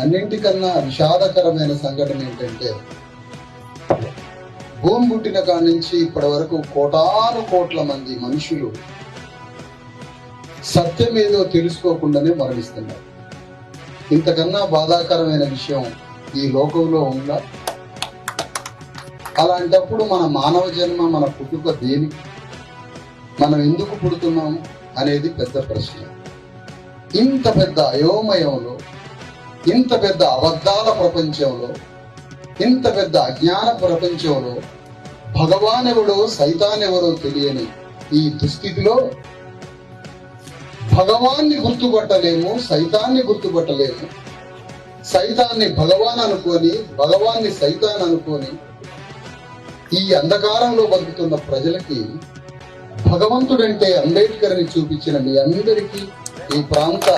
అన్నింటికన్నా విషాదకరమైన సంఘటన ఏంటంటే భూమి పుట్టిన కాడి నుంచి ఇప్పటి వరకు కోటాను కోట్ల మంది మనుషులు సత్యం ఏదో తెలుసుకోకుండానే మరణిస్తున్నారు. ఇంతకన్నా బాధాకరమైన విషయం ఈ లోకంలో ఉందా? అలాంటప్పుడు మన మానవ జన్మ మన పుట్టుక దేనికి మనం ఎందుకు పుడుతున్నాం అనేది పెద్ద ప్రశ్న. ఇంత పెద్ద అయోమయంలో ఇంత పెద్ద అబద్ధాల ప్రపంచంలో ఇంత పెద్ద అజ్ఞాన ప్రపంచంలో భగవాన్ ఎవడో సైతాన్ ఎవరో తెలియని ఈ దుస్థితిలో భగవాన్ని గుర్తుపట్టలేము సైతాన్ని గుర్తుపట్టలేము. సైతాన్ని భగవాన్ అనుకొని భగవాన్ని సైతాన్ అనుకొని ఈ అంధకారంలో బతుకుతున్న ప్రజలకి భగవంతుడంటే అంబేద్కర్ని చూపించిన మీ అందరికీ ఈ ప్రాంత